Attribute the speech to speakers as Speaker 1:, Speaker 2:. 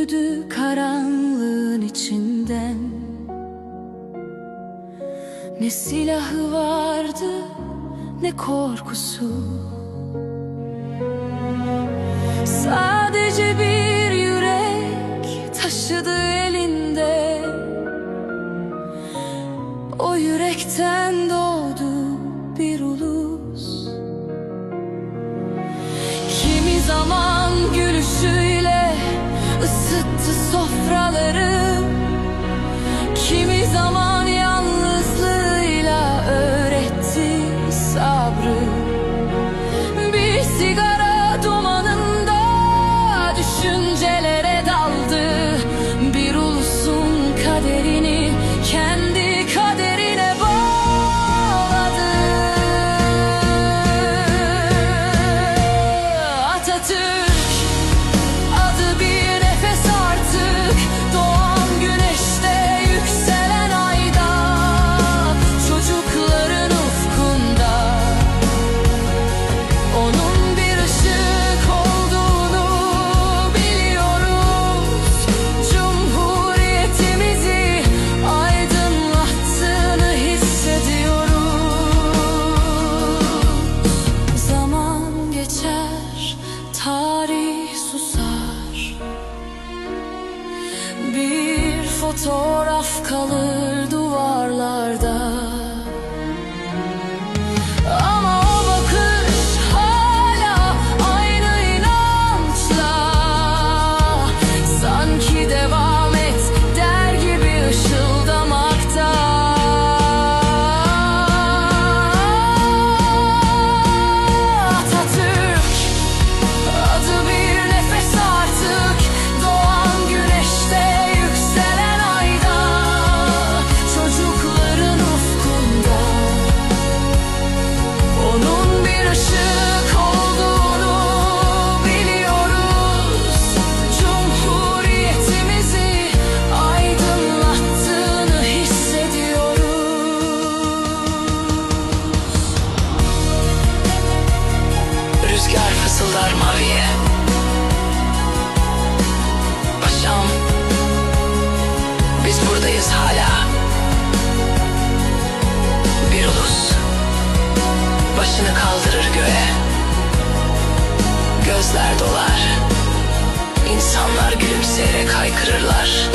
Speaker 1: yürüdü karanlığın içinden. Ne silahı vardı ne korkusu. Sadece bir yürek taşıdı elinde. O yürekten doğdu sofraları fotoğraf kalır duvarlarda.
Speaker 2: gözler dolar. İnsanlar gülümseyerek haykırırlar.